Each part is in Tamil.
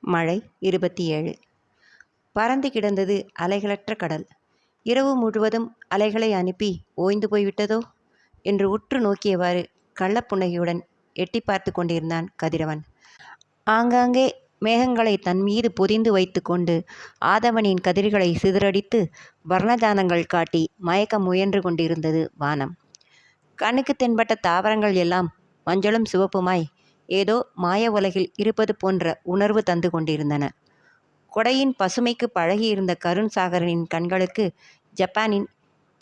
மழை இருபத்தி ஏழு. பறந்து கிடந்தது அலைகளற்ற கடல். இரவு முழுவதும் அலைகளை அனுப்பி ஓய்ந்து போய்விட்டதோ? என்று உற்று நோக்கியவாறு கள்ளப்புன்னகையுடன் எட்டி பார்த்து கொண்டிருந்தான் கதிரவன். ஆங்காங்கே மேகங்களை தன் மீது பொதிந்து வைத்துக்கொண்டு ஆதவனின் கதிர்களை சிதறடித்து வர்ணஜானங்கள் காட்டி மயக்க முயன்று கொண்டிருந்தது வானம். கண்ணுக்கு தென்பட்ட தாவரங்கள் எல்லாம் மஞ்சளும் சிவப்புமாய் ஏதோ மாய உலகில் இருப்பது போன்ற உணர்வு தந்து கொண்டிருந்தன. கொடையின் பசுமைக்கு பழகியிருந்த கருண் சாகரனின் கண்களுக்கு ஜப்பானின்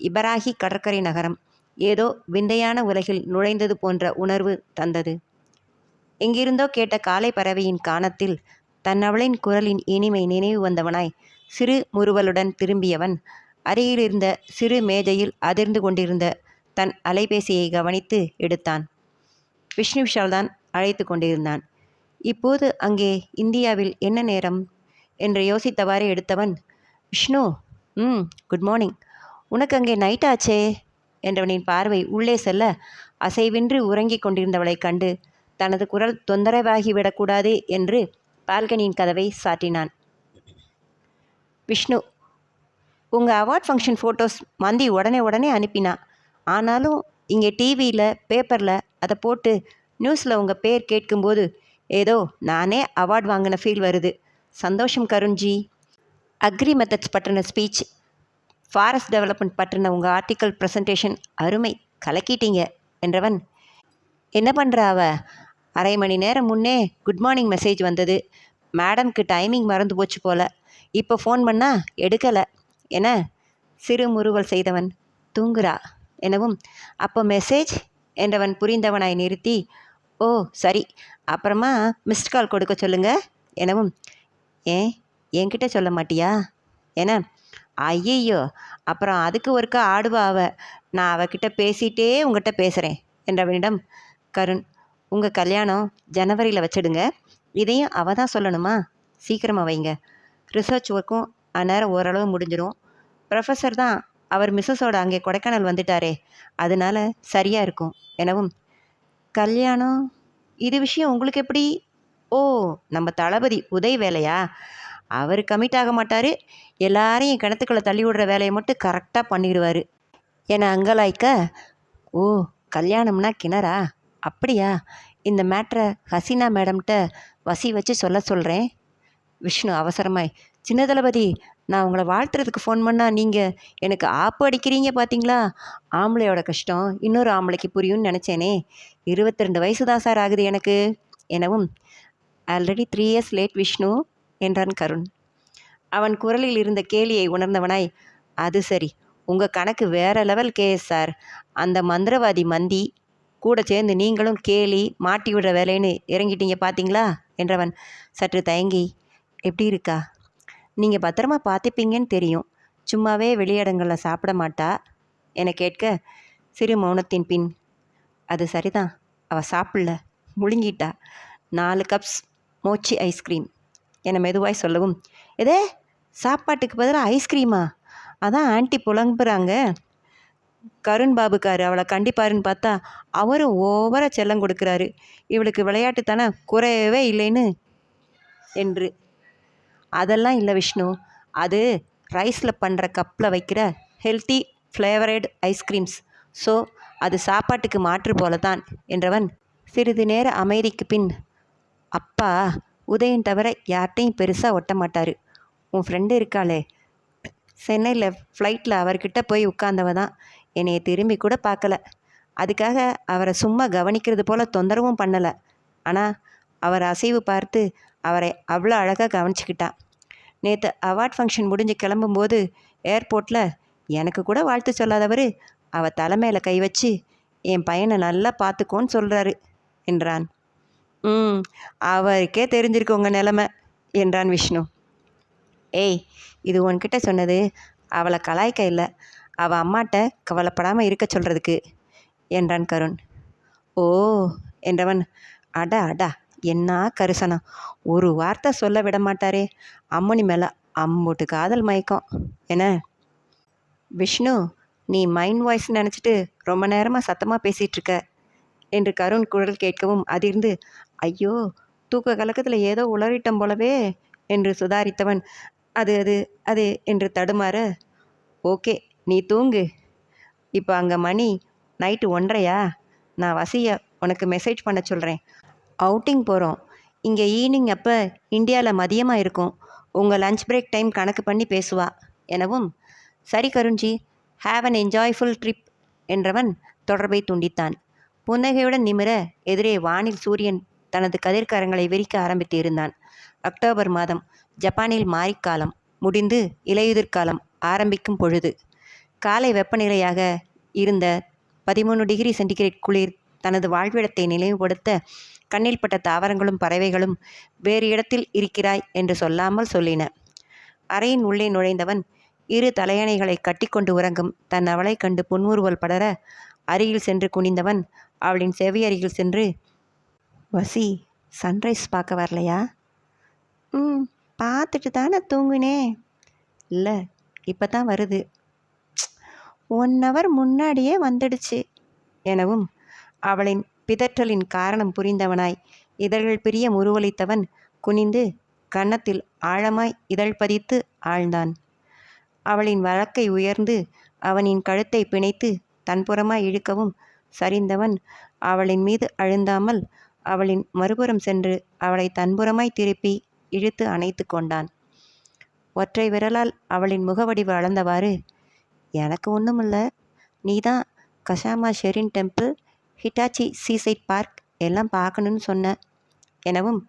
இபராகி கடற்கரை நகரம் ஏதோ விந்தையான உலகில் நுழைந்தது போன்ற உணர்வு தந்தது. எங்கிருந்தோ கேட்ட காலை பறவையின் கானத்தில் தன்னவளின் குரலின் இனிமை நினைவு வந்தவனாய் சிறு முறுவலுடன் திரும்பியவன் அருகிலிருந்த சிறு மேஜையில் அதிர்ந்து கொண்டிருந்த தன் அலைபேசியை கவனித்து எடுத்தான். விஷ்ணு விஷால்தான் அழைத்து கொண்டிருந்தான் இப்போது அங்கே இந்தியாவில் என்ன நேரம்? என்று யோசித்தவாறு எடுத்தவன் விஷ்ணு ம் குட் மார்னிங் உனக்கு அங்கே நைட் ஆச்சே? என்றவனின் பார்வை உள்ளே செல்ல அசைவின்றி உறங்கிக் கொண்டிருந்தவளைக் கண்டு தனது குரல் தொந்தரவாகிவிடக்கூடாது என்று பால்கனியின் கதவை சாட்டினான் விஷ்ணு உங்கள் அவார்ட் ஃபங்க்ஷன் ஃபோட்டோஸ் மந்தி உடனே உடனே அனுப்பினா. ஆனாலும் இங்கே டிவியில் பேப்பரில் அதை போட்டு நியூஸில் உங்கள் பேர் கேட்கும்போது ஏதோ நானே அவார்ட் வாங்கின ஃபீல் வருது. சந்தோஷம் கருண்ஜி. அக்ரி மெத்தட்ஸ் பற்றின ஸ்பீச் ஃபாரஸ்ட் டெவலப்மெண்ட் பற்றின உங்கள் ஆர்டிக்கல் ப்ரெசன்டேஷன் அருமை. கலக்கிட்டீங்க என்றவன். என்ன பண்ணுற அவ? அரை மணி நேரம் முன்னே குட் மார்னிங் மெசேஜ் வந்தது. மேடம்க்கு டைமிங் மறந்து போச்சு போல. இப்போ ஃபோன் பண்ணா எடுக்கலை. என சிறு முறுவல் செய்தவன் தூங்குறா. எனவும் அப்போ மெசேஜ் என்றவன் புரிந்தவனாய் நிறுத்தி ஓ சரி. அப்புறமா மிஸ்ட் கால் கொடுக்க சொல்லுங்க. எனவும் ஏன்? என்கிட்ட சொல்ல மாட்டியா? என்ன ஐயையோ அப்புறம் அதுக்கு ஒருக்கா ஆடுவா அவ. நான் அவகிட்ட பேசிட்டே உங்ககிட்ட பேசுகிறேன் என்றவனிடம் கருண் உங்கள் கல்யாணம் ஜனவரியில் வச்சிடுங்க. இதையும் அவ தான் சொல்லணுமா? சீக்கிரமாக வைங்க. ரிசர்ச் ஒர்க்கும் அந்நேரம் ஓரளவு முடிஞ்சிடும் ப்ரொஃபஸர் தான் அவர் மிஸ்ஸஸோட அங்கே கொடைக்கானல் வந்துட்டாரே. அதனால சரியாக இருக்கும். எனவும் கல்யாணம். இது விஷயம் உங்களுக்கு எப்படி? ஓ நம்ம தளபதி உதய் வேலையா? அவர் கமிட் ஆக மாட்டார். எல்லாரையும் கிணத்துக்குள்ளே தள்ளி விடுற வேலையை மட்டும் கரெக்டாக பண்ணிடுவார். என அங்கலாய்க்க ஓ கல்யாணம்னா கிணறா? அப்படியா? இந்த மேட்ரை ஹசீனா மேடம்கிட்ட வசி வச்சு சொல்ல சொல்கிறேன் விஷ்ணு அவசரமாய். சின்ன தளபதி நான் உங்களை வாழ்த்துறதுக்கு ஃபோன் பண்ணால் நீங்கள் எனக்கு ஆப்பு அடிக்கிறீங்க பார்த்தீங்களா ஆம்பளையோட கஷ்டம் இன்னொரு ஆம்பளைக்கு புரியும்னு நினச்சேனே. இருபத்தி ரெண்டு வயசு தான் சார் ஆகுது எனக்கு. எனவும் already three years late Vishnu என்றான் கருண். அவன் குரலில் இருந்த கேலியை உணர்ந்தவனாய் அது சரி. உங்கள் கணக்கு வேற லெவல் கேஸ் சார் அந்த மந்திரவாதி மந்தி கூட சேர்ந்து நீங்களும் கேலி மாட்டி விடுற வேலைன்னு இறங்கிட்டீங்க பார்த்தீங்களா என்றவன் சற்று தயங்கி எப்படி இருக்கா? நீங்கள் பத்திரமா பார்த்துப்பீங்கன்னு தெரியும். சும்மாவே வெளியிடங்களில் சாப்பிட மாட்டா. என கேட்க சிறு மௌனத்தின் பின். அது சரிதான். அவள் சாப்பிடல. முழுங்கிட்டா. நாலு கப்ஸ் மோச்சி ஐஸ்கிரீம் என மெதுவாய் சொல்லவும் எதே சாப்பாட்டுக்கு பதிலாக ஐஸ்கிரீமா அதான் ஆண்டி புலம்புறாங்க. கருண் பாபுக்காரு அவளை கண்டிப்பாருன்னு பார்த்தா அவரும் ஓவராக செல்லம் கொடுக்குறாரு. இவளுக்கு விளையாட்டுத்தானே குறையவே இல்லைன்னு என்று அதெல்லாம் இல்லை விஷ்ணு. அது ரைஸில் பண்ணுற கப்பில் வைக்கிற ஹெல்த்தி ஃப்ளேவரட் ஐஸ்கிரீம்ஸ் ஸோ அது சாப்பாட்டுக்கு மாற்று போல தான் என்றவன் சிறிது நேர அமைதிக்கு பின் அப்பா உதயன் தவிர யார்கிட்டையும் பெருசாக ஒட்ட மாட்டார். உன் ஃப்ரெண்டு இருக்காளே. சென்னையில் ஃப்ளைட்டில் அவர்கிட்ட போய் உட்கார்ந்தவ தான் என்னைய திரும்பி கூட பார்க்கல. அதுக்காக அவரை சும்மா கவனிக்கிறது போல் தொந்தரவும் பண்ணலை. ஆனால் அவர் அசைவு பார்த்து அவரை அவ்வளோ அழகாக கவனிச்சுக்கிட்டான் நேற்று அவார்ட் ஃபங்க்ஷன் முடிஞ்சு கிளம்பும்போது ஏர்போர்ட்டில் எனக்கு கூட வாழ்த்து சொல்லாதவர் அவள் தலைமையில் கை வச்சு என் பையனை நல்லா பார்த்துக்கோன்னு சொல்கிறாரு என்றான். ம் அவருக்கே தெரிஞ்சிருக்கு உங்கள் நிலமை என்றான் விஷ்ணு. ஏய் இது உன்கிட்ட சொன்னது அவளை கலாய்க்க இல்லை அவள் அம்மாட்ட கவலைப்படாமல் இருக்க சொல்கிறதுக்கு என்றான் கருண். ஓ என்றவன் அடா அடா என்ன கரிசனம்? ஒரு வார்த்தை சொல்ல விட மாட்டாரே. அம்மனி மேலே அம்புட்டு காதல் மயக்கம். என்ன? விஷ்ணு நீ மைண்ட் வாய்ஸ் நினச்சிட்டு ரொம்ப நேரமாக சத்தமாக பேசிகிட்ருக்க என்று கருண் குரல் கேட்கவும் அதிர்ந்து ஐயோ தூக்க கலக்கத்தில் ஏதோ உளறிட்டம் போலவே என்று சுதாரித்தவன் அது அது அது என்று தடுமாற ஓகே நீ தூங்கு. இப்போ அங்கே மணி நைட்டு ஒன்றரையா? நான் வசிய உனக்கு மெசேஜ் பண்ண சொல்கிறேன் அவுட்டிங் போகிறோம் இங்கே ஈவினிங் அப்போ இந்தியாவில் மதியமாக இருக்கும். உங்கள் லஞ்ச் பிரேக் டைம் கணக்கு பண்ணி பேசுவா. எனவும் சரி Karunji have an enjoyful trip என்றவன் தொடர்பை துண்டித்தான். புன்னகையுடன் நிமிர எதிரே வானில் சூரியன் தனது கதிர்கரங்களை விரிக்க ஆரம்பித்து இருந்தான் அக்டோபர் மாதம் ஜப்பானில் மாரிக்காலம் முடிந்து இலையுதிர்காலம் ஆரம்பிக்கும் பொழுது காலை வெப்பநிலையாக இருந்த பதிமூணு டிகிரி சென்டிகிரேட் குளிர் தனது வாழ்விடத்தை நினைவுபடுத்த கண்ணில் பட்ட தாவரங்களும் பறவைகளும் வேறு இடத்தில் இருக்கிறாய் என்று சொல்லாமல் சொல்லின. அறையின் உள்ளே நுழைந்தவன் இரு தலையணைகளை கட்டிக்கொண்டு உறங்கும். தன் அவளை கண்டு புன்முறுவல் படர அருகில் சென்று குனிந்தவன் அவளின் செவி அருகில் சென்று வசி சன்ரைஸ் பார்க்க வரலையா? ம் பார்த்துட்டு தானே தூங்குனே. இல்லை இப்போ தான் வருது. ஒன் ஹவர் முன்னாடியே வந்துடுச்சு எனவும் அவளின் பிதற்றலின் காரணம் புரிந்தவனாய். இதழ்கள் பிரிய முருவளித்தவன் குனிந்து கன்னத்தில் ஆழமாய் இதழ் பதித்து ஆழ்ந்தான். அவளின் வழக்கை உயர்ந்து அவனின் கழுத்தை பிணைத்து தன்புறமாய் இழுக்கவும் சரிந்தவன் அவளின் மீது அழுந்தாமல் அவளின் மறுபுறம் சென்று அவளை தன்புறமாய் திருப்பி இழுத்து அணைத்து கொண்டான். ஒற்றை விரலால் அவளின் முகவடிவு அளந்தவாறு எனக்கு ஒன்றுமில்ல நீ தான் Kasama shrine temple Hitachi seaside park எல்லாம் பார்க்கணுன்னு சொன்ன எனவும்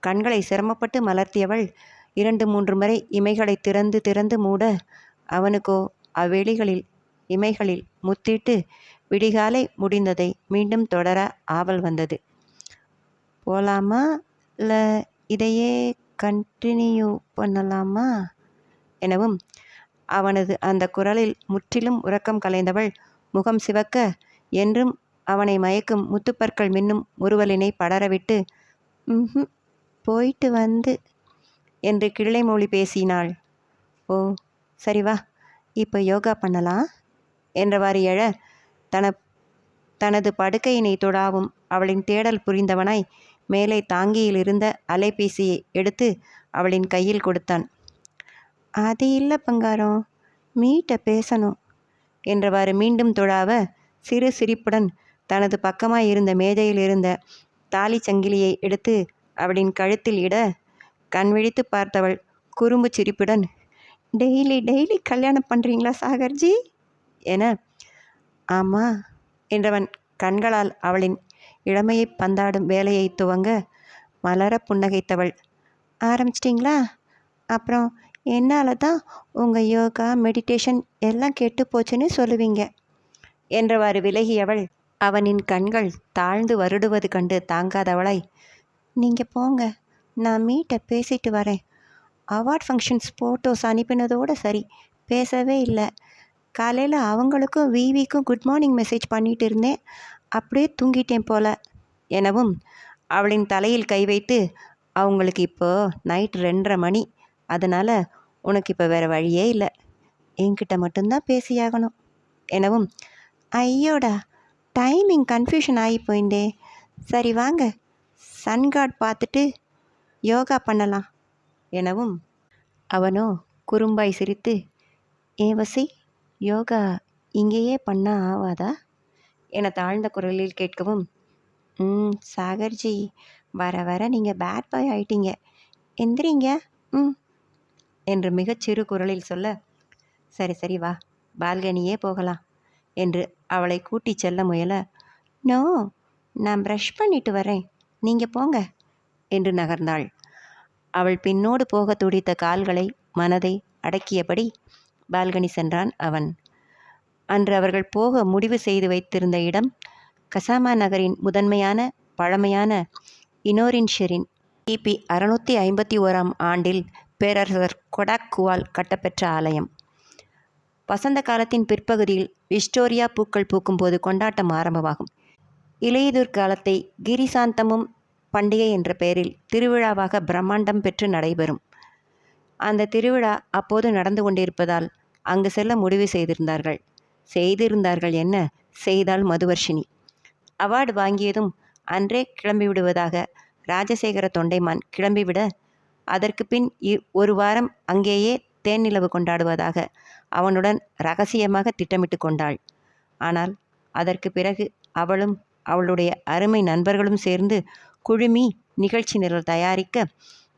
கண்களை சிரமப்பட்டு மலர்த்தியவள் இரண்டு மூன்று முறை இமைகளை திறந்து திறந்து மூட அவனுக்கோ அவ்வெளிகளில் இமைகளில் முத்திட்டு விடிகாலை முடிந்ததை மீண்டும் தொடர ஆவல் வந்தது. போலாமா? இல்லை இதையே கண்டினியூ பண்ணலாமா? எனவும் அவனது அந்த குரலில் முற்றிலும் உறக்கம் கலைந்தவள் முகம் சிவக்க என்றும் அவனை மயக்கும் முத்துப்பற்கள் மின்னும் முறுவலினை படரவிட்டு ம் போயிட்டு வந்து என்று கிள்ளை மொழி பேசினாள். ஓ சரி வா இப்போ யோகா பண்ணலாம் என்றவாறு எழ தன தனது படுக்கையினை தொடாவும் அவளின் தேடல் புரிந்தவனாய் மேலே தாங்கியில் இருந்த அலைபேசியை எடுத்து அவளின் கையில் கொடுத்தான். அது இல்லை பங்காரம் மீட்ட பேசணும் என்றவாறு மீண்டும் தொழாவ சிறு சிரிப்புடன் தனது பக்கமாய் இருந்த மேஜையில் இருந்த தாலி சங்கிலியை எடுத்து அவளின் கழுத்தில் இட கண் விழித்து பார்த்தவள் குறும்பு சிரிப்புடன் டெய்லி டெய்லி கல்யாணம் பண்ணுறீங்களா சாகர்ஜி? என ஆமா என்றவன் கண்களால் அவளின் இளமையை பந்தாடும் வேலையை துவங்க மலர புன்னகைத்தவள் ஆரம்பிச்சிட்டிங்களா? அப்புறம் என்னால் தான் உங்கள் யோகா மெடிடேஷன் எல்லாம் கெட்டு போச்சுன்னு சொல்லுவீங்க என்றவாறு விலகியவள் அவனின் கண்கள் தாழ்ந்து வருடுவது கண்டு தாங்காதவளாய் நீங்கள் போங்க நான் மீட்டை பேசிட்டு வரேன். அவார்ட் ஃபங்க்ஷன்ஸ் ஃபோட்டோஸ் அனுப்பினதோடு சரி பேசவே இல்லை. காலையில் அவங்களுக்கும் விவிக்கும் குட் மார்னிங் மெசேஜ் பண்ணிட்டு இருந்தேன். அப்படியே தூங்கிட்டேன் போல. எனவும் அவளின் தலையில் கை வைத்து அவங்களுக்கு இப்போ நைட் ரெண்டரை மணி. அதனால் உனக்கு இப்போ வேறு வழியே இல்லை. என்கிட்ட மட்டும்தான் பேசியாகணும். எனவும் ஐயோடா டைமிங் கன்ஃபியூஷன் ஆகி போயிண்டே. சரி வாங்க சன்காட் பார்த்துட்டு யோகா பண்ணலாம் எனவும். அவனோ குறும்பாய் சிரித்து ஏ வசி யோகா இங்கேயே பண்ண ஆவாதா? என தாழ்ந்த குரலில் கேட்கவும் ம் சாகர்ஜி வர வர நீங்கள் பேட் பாய் ஆயிட்டீங்க. எந்திரிங்க ம் என்று மிகச் சிறு குரலில் சொல்ல சரி சரி வா பால்கனியே போகலாம். என்று அவளை கூட்டிச் செல்ல முயல நோ நான் ப்ரஷ் பண்ணிட்டு வரேன். நீங்கள் போங்க என்று நகர்ந்தாள். அவள் பின்னோடு போக துடித்த கால்களை மனதை அடக்கியபடி பால்கனி சென்றான் அவன். அன்று அவர்கள் போக முடிவு செய்து வைத்திருந்த இடம் கசாமா நகரின் முதன்மையான பழமையான இனோரின்ஷெரின் கிபி அறுநூற்றி ஐம்பத்தி ஓராம் ஆண்டில் பேரரசர் கொடாக்குவால் கட்டப்பெற்ற ஆலயம். வசந்த காலத்தின் பிற்பகுதியில் விஸ்டோரியா பூக்கள் பூக்கும்போது கொண்டாட்டம் ஆரம்பமாகும். இலையுதிர் காலத்தை கிரிசாந்தமும் பண்டிகை என்ற பெயரில் திருவிழாவாக பிரம்மாண்டம் பெற்று நடைபெறும். அந்த திருவிழா அப்போது நடந்து கொண்டிருப்பதால் அங்கு செல்ல முடிவு செய்திருந்தார்கள். செய்திருந்தார்கள் என்ன? செய்தால் மதுவர்ஷினி. அவார்டு வாங்கியதும் அன்றே கிளம்பி விடுவதாக ராஜசேகர தொண்டைமான் கிளம்பிவிட அதற்கு பின் இ- ஒரு வாரம் அங்கேயே தேன்நிலவு கொண்டாடுவதாக அவனுடன் ரகசியமாக திட்டமிட்டு கொண்டாள். ஆனால் அதற்கு பிறகு அவளும் அவளுடைய அருமை நண்பர்களும் சேர்ந்து குழுமி நிகழ்ச்சி நிரல் தயாரிக்க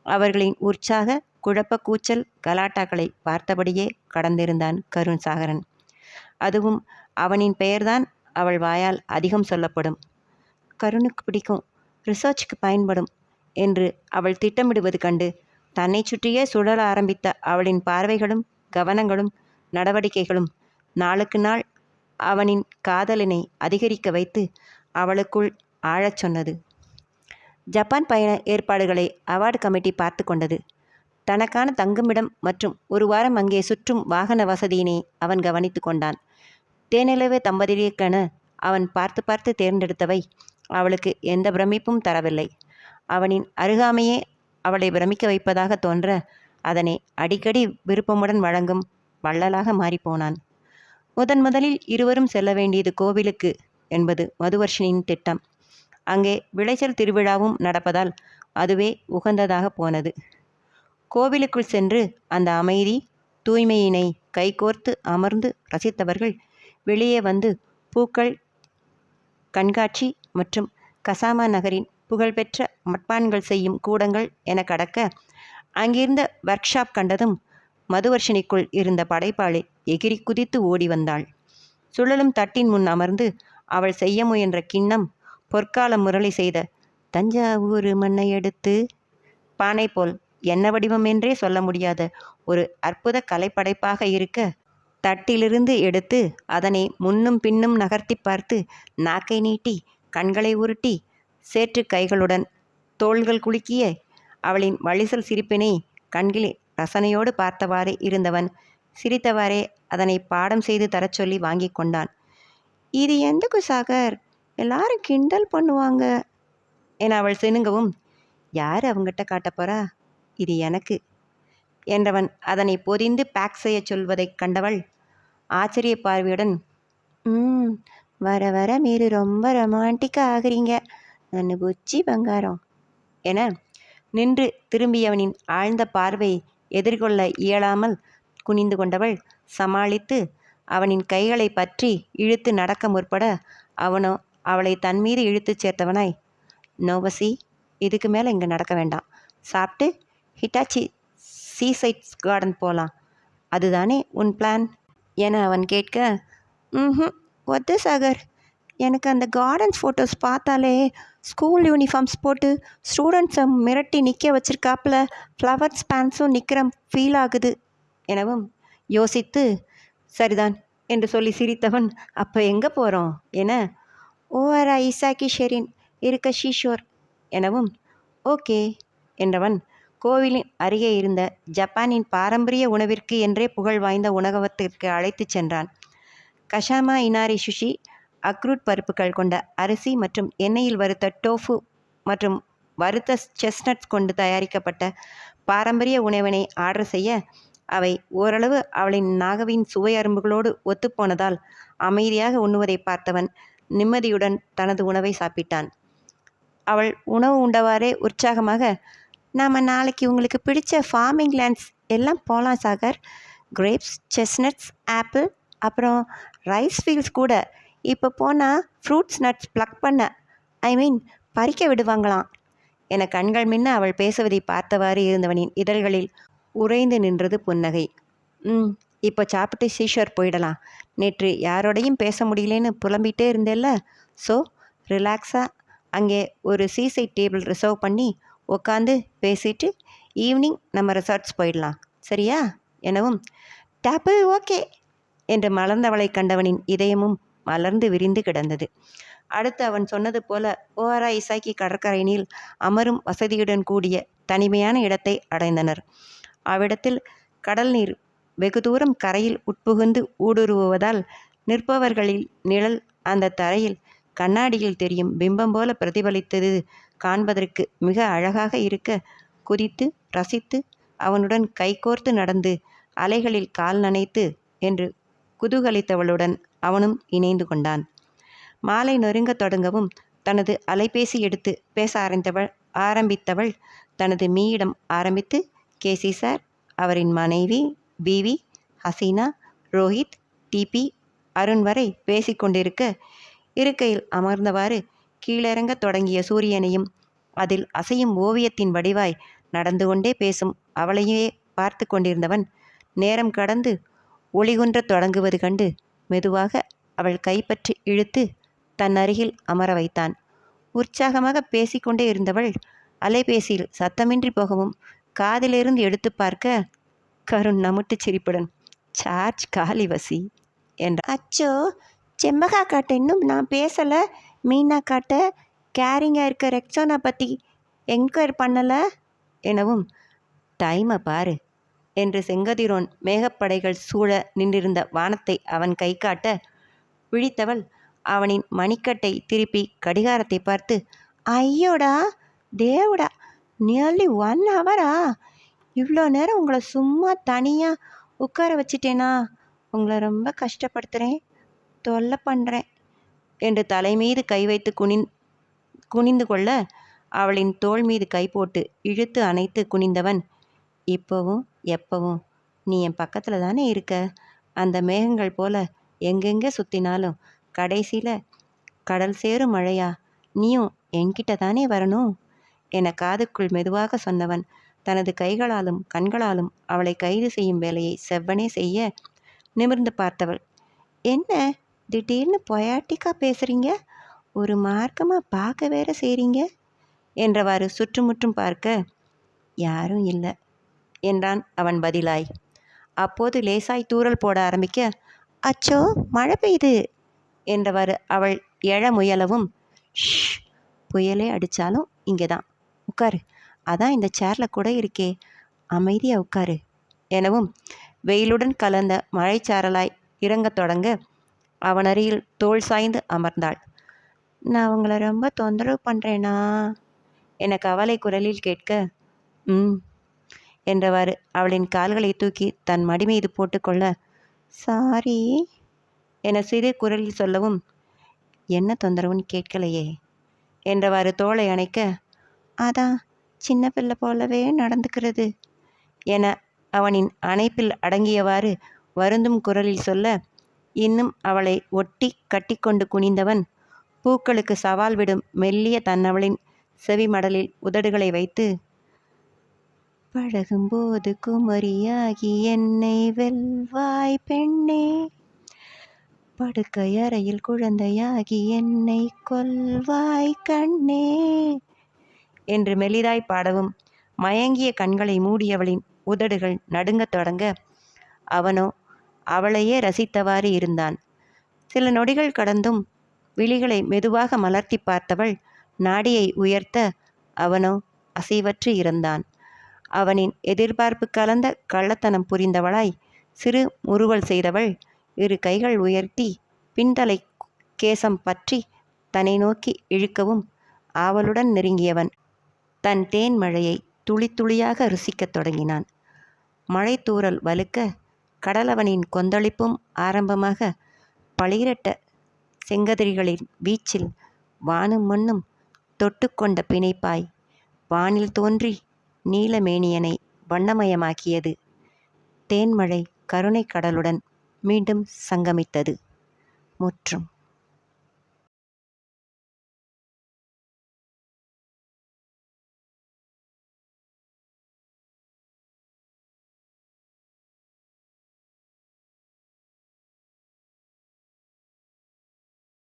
அவர்களின் உற்சாக குழப்ப கூச்சல் கலாட்டாக்களை பார்த்தபடியே கடந்திருந்தான் கருண் சாகரன். அதுவும் அவனின் பெயர்தான் அவள் வாயால் அதிகம் சொல்லப்படும். கருணுக்கு பிடிக்கும் ரிசர்ச்சுக்கு பயன்படும் என்று அவள் திட்டமிடுவது கண்டு தன்னை சுற்றியே சுழல ஆரம்பித்த அவளின் பார்வைகளும் கவனங்களும் நடவடிக்கைகளும். நாளுக்கு நாள் அவனின் காதலினை அதிகரிக்க வைத்து அவளுக்குள் ஆழச் சொன்னது. ஜப்பான் பயண ஏற்பாடுகளை அவார்டு கமிட்டி பார்த்து கொண்டது. தனக்கான தங்குமிடம் மற்றும் ஒரு வாரம் அங்கே சுற்றும் வாகன வசதியினை அவன் கவனித்து கொண்டான். தேனிலவே தம்பதியருக்கென அவன் பார்த்து பார்த்து தேர்ந்தெடுத்தவை அவளுக்கு எந்த பிரமிப்பும் தரவில்லை. அவனின் அருகாமையே அவளை பிரமிக்க வைப்பதாக தோன்ற அதனை அடிக்கடி விருப்பமுடன் வழங்கும் வள்ளலாக மாறிப்போனான். முதன் முதலில் இருவரும் செல்ல வேண்டியது கோவிலுக்கு என்பது மதுவர்ஷினியின் திட்டம். அங்கே விளைச்சல் திருவிழாவும் நடப்பதால் அதுவே உகந்ததாக போனது. கோவிலுக்குள் சென்று அந்த அமைதி தூய்மையினை கைகோர்த்து அமர்ந்து ரசித்தவர்கள் வெளியே வந்து பூக்கள் கண்காட்சி மற்றும் கசாமா நகரின் புகழ்பெற்ற மட்பான்கள் செய்யும் கூடங்கள் என கடக்க அங்கிருந்த ஒர்க் ஷாப் கண்டதும் மதுவர்ஷினிக்குள் இருந்த படைப்பாளி எகிரி குதித்து ஓடி வந்தாள். சுழலும் தட்டின் முன் அமர்ந்து அவள் செய்ய முயன்ற கிண்ணம் பொற்கால முரளி செய்த தஞ்சாவூர் மண்ணை எடுத்து பானை போல் என்ன வடிவம் என்றே சொல்ல முடியாத ஒரு அற்புத கலைப்படைப்பாக இருக்க தட்டிலிருந்து எடுத்து அதனை முன்னும் பின்னும் நகர்த்தி பார்த்து நாக்கை நீட்டி கண்களை உருட்டி சேற்று கைகளுடன் தோள்கள் குலுக்கிய அவளின் வழிசல் சிரிப்பினை கண்களில் ரசனையோடு பார்த்தவாறே இருந்தவன் சிரித்தவாறே அதனை பாடம் செய்து தரச் சொல்லி வாங்கி கொண்டான். இது எந்தக்கு சாகர்? எல்லாரும் கிண்டல் பண்ணுவாங்க என அவள் சினுங்கவும் யார் அவங்கிட்ட காட்டப் போறா? இது எனக்கு என்றவன் அதனை பொதிந்து பேக் செய்யச் சொல்வதைக் கண்டவள் ஆச்சரிய பார்வையுடன் ம் வர வர மீறு ரொம்ப ரொமான்டிக்காக ஆகிறீங்க. நான் புச்சி பங்காரம் என நின்று திரும்பியவனின் ஆழ்ந்த பார்வை எதிர்கொள்ள இயலாமல் குனிந்து கொண்டவள் சமாளித்து அவனின் கைகளை பற்றி இழுத்து நடக்க முற்பட அவனோ அவளை தன் மீது இழுத்துச் சேர்த்தவனாய் நோவசி இதுக்கு மேலே இங்கே நடக்க வேண்டாம். சாப்பிட்டு ஹிட்டாச்சி சீசைட்ஸ் கார்டன் போகலாம் அதுதானே உன் பிளான்? என அவன் கேட்க ம் ஒத்து சாகர். எனக்கு அந்த கார்டன்ஸ் ஃபோட்டோஸ் பார்த்தாலே ஸ்கூல் யூனிஃபார்ம்ஸ் போட்டு ஸ்டூடெண்ட்ஸை மிரட்டி நிற்க வச்சிருக்காப்புல. ஃப்ளவர்ஸ் பேண்ட்ஸும் நிற்கிற ஃபீல் ஆகுது. எனவும் யோசித்து சரிதான் என்று சொல்லி சிரித்தவன் அப்போ எங்கே போகிறோம் என ஓஆர் இசாக்கி ஷெரின் இருக்க ஷீஷோர் எனவும் ஓகே என்றவன் கோவிலின் அருகே இருந்த ஜப்பானின் பாரம்பரிய உணவிற்கு என்றே புகழ் வாய்ந்த உணவகத்திற்கு அழைத்துச் சென்றான். கஷாமா இனாரி சுஷி அக்ரூட் பருப்புகள் கொண்ட அரிசி மற்றும் எண்ணெயில் வறுத்த டோஃபு மற்றும் வறுத்த செஸ்னட்ஸ் கொண்டு தயாரிக்கப்பட்ட பாரம்பரிய உணவினை ஆர்டர் செய்ய அவை ஓரளவு அவளின் நாகவின் சுவை அரும்புகளோடு ஒத்துப்போனதால் அமைதியாக உண்ணுவதை பார்த்தவன் நிம்மதியுடன் தனது உணவை சாப்பிட்டான். அவள் உணவு உண்டவாறே உற்சாகமாக நாம் நாளைக்கு உங்களுக்கு பிடிச்ச ஃபார்மிங் லேண்ட்ஸ் எல்லாம் போகலாம் சாகர். கிரேப்ஸ் செஸ்னட்ஸ் ஆப்பிள் அப்புறம் ரைஸ் ஃபீல்ட்ஸ் கூட இப்போ போனால் ஃப்ரூட்ஸ் நட்ஸ் ப்ளக் பண்ண. ஐ மீன் பறிக்க விடுவாங்களாம். என கண்கள் மின்ன அவள் பேசுவதை பார்த்தவாறு இருந்தவனின் இதழ்களில் உறைந்து நின்றது புன்னகை. ம் இப்போ சாப்பிட்டு சீஷர் போயிடலாம். நேற்று யாரோடையும் பேச முடியலன்னு புலம்பிகிட்டே இருந்தேல்ல. ஸோ ரிலாக்ஸாக அங்கே ஒரு சீசைட் டேபிள் ரிசர்வ் பண்ணி உட்காந்து பேசிட்டு ஈவினிங் நம்ம ரிசார்ட்ஸ் போயிடலாம். சரியா? எனவும் டேப்பு ஓகே என்று மலர்ந்தவளை கண்டவனின் இதயமும் மலர்ந்து விரிந்து கிடந்தது. அடுத்து அவன் சொன்னது போல ஓஆரா இசாக்கி கடற்கரையினில் அமரும் வசதியுடன் கூடிய தனிமையான இடத்தை அடைந்தனர். அவ்விடத்தில் கடல் நீர் வெகு தூரம் கரையில் உட்புகுந்து ஊடுருவுவதால் நிற்பவர்களில் நிழல் அந்த தரையில் கண்ணாடியில் தெரியும் பிம்பம் போல பிரதிபலித்தது காண்பதற்கு மிக அழகாக இருக்க குதித்து ரசித்து அவனுடன் கைகோர்த்து நடந்து அலைகளில் கால் நனைத்து என்று குதூகலித்தவளுடன் அவனும் இணைந்து கொண்டான். மாலை நொறுங்க தொடங்கவும் தனது அலைபேசி எடுத்து பேச ஆரம்பித்தவள் ஆரம்பித்தவள் தனது மீயிடம் ஆரம்பித்து கேசி சார் அவரின் மனைவி பிவி ஹசீனா ரோஹித் டிபி அருண் வரை பேசிக்கொண்டிருக்க இருக்கையில் அமர்ந்தவாறு கீழிறங்க தொடங்கிய சூரியனையும் அதில் அசையும் ஓவியத்தின் வடிவாய் நடந்து கொண்டே பேசும் அவளையே பார்த்து கொண்டிருந்தவன் நேரம் கடந்து ஒளிகுன்றத் தொடங்குவது கண்டு மெதுவாக அவள் கைப்பற்றி இழுத்து தன் அருகில் அமர வைத்தான். உற்சாகமாக பேசிக்கொண்டே இருந்தவள் அலைபேசியில் சத்தமின்றி போகவும் காதிலிருந்து எடுத்து பார்க்க கருண் நமுட்டு சிரிப்புடன் சார்ஜ் காலி வசி என்ற அச்சோ செம்பகா காட்ட இன்னும் நான் பேசலை. மீனா காட்ட கேரிங்காக இருக்க ரெக்ஸோனா பற்றி என்கொயர் பண்ணலை? எனவும் டைமை பாரு என்று செங்கதிரோன் மேகப்படைகள் சூழ நின்றிருந்த வானத்தை அவன் கை காட்ட விழித்தவள் அவனின் மணிக்கட்டை திருப்பி கடிகாரத்தை பார்த்து ஐயோடா தேவடா நியர்லி ஒன் ஹவரா இவ்வளோ நேரம் உங்களை சும்மா தனியாக உட்கார வச்சிட்டேனா? உங்களை ரொம்ப கஷ்டப்படுத்துகிறேன் தொல்லை பண்ணுறேன் என்று தலை மீது கை வைத்து குனிந் குனிந்து கொள்ள அவளின் தோள் மீது கை போட்டு இழுத்து அணைத்து குனிந்தவன் இப்போவும் எப்பவும். நீ என் பக்கத்தில் தானே இருக்க? அந்த மேகங்கள் போல எங்கெங்கே சுற்றினாலும் கடைசியில் கடல் சேரும் மழையா? நீயும் என்கிட்ட தானே வரணும்? என காதுக்குள் மெதுவாக சொன்னவன் தனது கைகளாலும் கண்களாலும் அவளை கைது செய்யும் வேலையை செவ்வனே செய்ய நிமிர்ந்து பார்த்தவள். என்ன? திடீர்னு பொயாட்டிக்கா பேசுகிறீங்க ஒரு மார்க்கமாக பார்க்க வேற செய்கிறீங்க என்றவாறு சுற்றுமுற்றும் பார்க்க யாரும் இல்லை. என்றான் அவன் பதிலாய். அப்போது லேசாய் தூறல் போட ஆரம்பிக்க அச்சோ மழை பெய்யுது! என்றவாறு அவள் எழ முயலவும் ஷ் புயலே அடித்தாலும் இங்கே தான் உட்காரு அதான் இந்த சேரில் கூட இருக்கே அமைதியாக உட்காரு! எனவும் வெயிலுடன் கலந்த மழைச்சாரலாய் இறங்கத் தொடங்க அவன் அருகில் சாய்ந்து அமர்ந்தாள். நான் உங்களை ரொம்ப தொந்தரவு பண்ணுறேனா என கவலை குரலில் கேட்க ம் என்றவாறு அவளின் கால்களை தூக்கி தன் மடி மீது போட்டுக்கொள்ள சாரி என சிறு குரலில் சொல்லவும் என்ன தொந்தரவுன்னு கேட்கலையே என்றவாறு தோளை அணைக்க அதான் சின்ன பிள்ளை போலவே நடந்துக்கிறது என அவனின் அணைப்பில் அடங்கியவாறு வருந்தும் குரலில் சொல்ல இன்னும் அவளை ஒட்டி கட்டிக்கொண்டு குனிந்தவன் பூக்களுக்கு சவால் விடும் மெல்லிய தன்னவளின் செவிமடலில் உதடுகளை வைத்து பழகும்போது குமரியாகி என்னை வெல்வாய் பெண்ணே. படுக்கையறையில் குழந்தையாகி என்னை கொல்வாய் கண்ணே. என்று மெலிதாய் பாடவும் மயங்கிய கண்களை மூடியவளின் உதடுகள் நடுங்கத் தொடங்க அவனோ அவளையே ரசித்தவாறு இருந்தான். சில நொடிகள் கடந்தும் விழிகளை மெதுவாக மலர்த்தி பார்த்தவள் நாடியை உயர்த்த அவனோ அசைவற்று இருந்தான். அவனின் எதிர்பார்ப்பு கலந்த கள்ளத்தனம் புரிந்தவளாய் சிறு முறுவல் செய்தவள் இரு கைகள் உயர்த்தி பின்தலை கேசம் பற்றி தன்னை நோக்கி இழுக்கவும் ஆவலுடன் நெருங்கியவன் தன் தேன் மழையை துளி துளியாக ருசிக்கத் தொடங்கினான். மழை தூறல் வலுக்க கடலவனின் கொந்தளிப்பும் ஆரம்பமாக பளிரட்ட செங்கதிரிகளின் வீச்சில் வானும் மண்ணும் தொட்டுக்கொண்ட பிணைப்பாய் வானில் தோன்றி நீலமேனியனை வண்ணமயமாக்கியது. தேன்மழை கருணை கடலுடன் மீண்டும் சங்கமித்தது. முற்றும்.